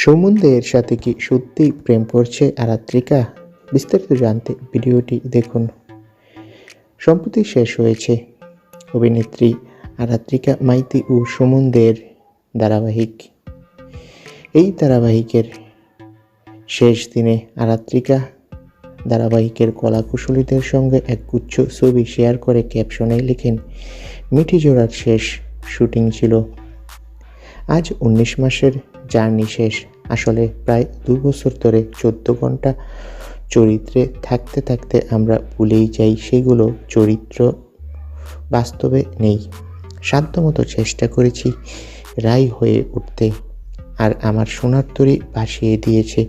সৌমন্দের সাথে কি সত্যিই প্রেম করছে আরাত্রিকা? বিস্তারিত জানতে ভিডিওটি দেখুন। সম্প্রতি শেষ হয়েছে অভিনেত্রী আরাত্রিকা, মাইতি ও সুমনদের ধারাবাহিক। এই ধারাবাহিকের শেষ দিনে আরাত্রিকা ধারাবাহিকের কলাকুশলীদের সঙ্গে এক গুচ্ছ ছবি শেয়ার করে ক্যাপশনে লিখেন, মিঠি জোড়ার শেষ শুটিং ছিল আজ উনিশ মাসের জার্নি শেষ। আসলে প্রায় দু বছর ধরে চোদ্দ ঘণ্টা চরিত্রে থাকতে থাকতে আমরা ভুলেই যাই, সেগুলো চরিত্র বাস্তবে নেই। সাধ্যমতো চেষ্টা করেছি রাই হয়ে উঠতে। আর আমার সোনার তরী ভাসিয়ে দিয়েছে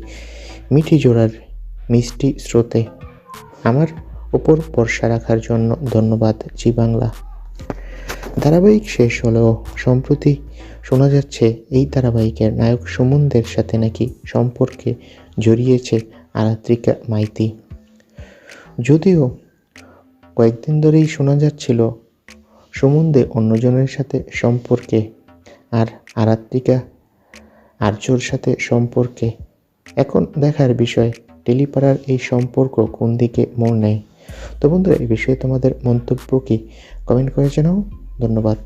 মিঠি জোড়ার মিষ্টি স্রোতে। আমার ওপর ভরসা রাখার জন্য ধন্যবাদ, জি বাংলা। ধারাবাহিক শেষ হলেও সম্প্রতি শোনা যাচ্ছে, এই ধারাবাহিকের নায়ক সুমনদের সাথে নাকি সম্পর্কে জড়িয়েছে আরাত্রিকা মাইতি। যদিও কয়েকদিন ধরেই শোনা যাচ্ছিল সুমনদে অন্যজনের সাথে সম্পর্কে আর আরাত্রিকা আর্যর সাথে সম্পর্কে। এখন দেখার বিষয়, টেলিপাড়ার এই সম্পর্ক কোন দিকে মোড় নেয়? তো বন্ধুরা, এই বিষয়ে তোমাদের মন্তব্য কি? কমেন্ট করে জানাও। ধন্যবাদ।